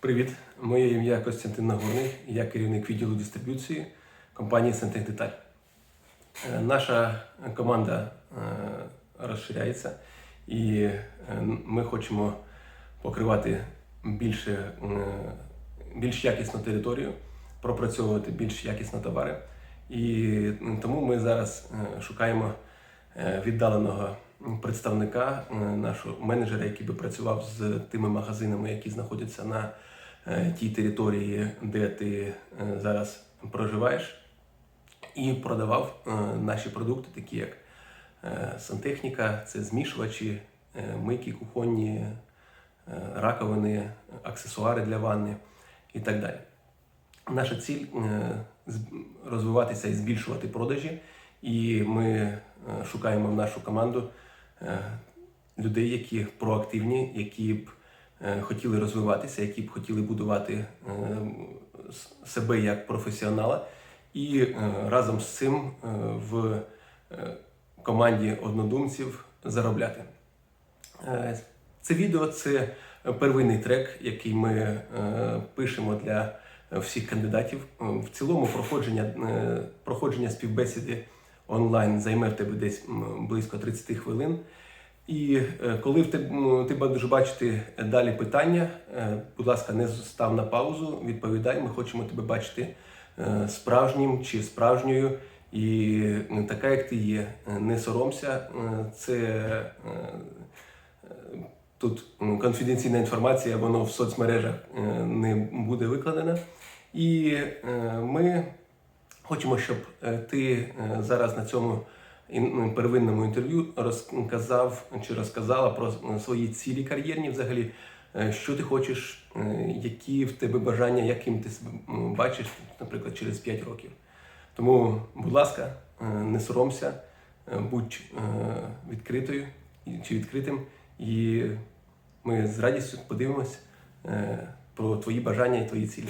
Привіт, моє ім'я Костянтин Нагорний, я керівник відділу дистриб'юції компанії Сантехдеталь. Е, Наша команда е, розширяється і е, ми хочемо покривати більше, більш якісну територію, пропрацьовувати більш якісні товари. І тому ми зараз шукаємо віддаленого представника, е, нашого менеджера, який би працював з тими магазинами, які знаходяться на е, тій території, де ти е, зараз проживаєш, і продавав наші продукти, такі як сантехніка, це змішувачі, мийки кухонні, раковини, аксесуари для ванни і так далі. Наша ціль розвиватися і збільшувати продажі, і ми шукаємо в нашу команду людей, які проактивні, які б е, хотіли розвиватися, які б хотіли будувати е, себе як професіонала, і е, разом з цим е, в е, команді однодумців заробляти. Е, Це відео це первинний трек, який ми е, пишемо для всіх кандидатів. Е, В цілому проходження, е, проходження співбесіди онлайн займе в тебе десь близько 30 хвилин. І е, коли в тебе, ти будеш бачити далі питання, е, будь ласка, не став на паузу, відповідай. Ми хочемо тебе бачити е, справжнім чи справжньою. І така, як ти є, не соромся. Це тут конфіденційна інформація, воно в соцмережах не буде викладена. І ми хочемо, щоб е, ти е, зараз на цьому ну, первинному інтерв'ю розказав чи розказала про е, свої цілі кар'єрні взагалі. Що ти хочеш, які в тебе бажання, яким ти бачиш, наприклад, через 5 років. Тому, будь ласка, не соромся, будь відкритою чи відкритим, і ми з радістю подивимось про твої бажання і твої цілі.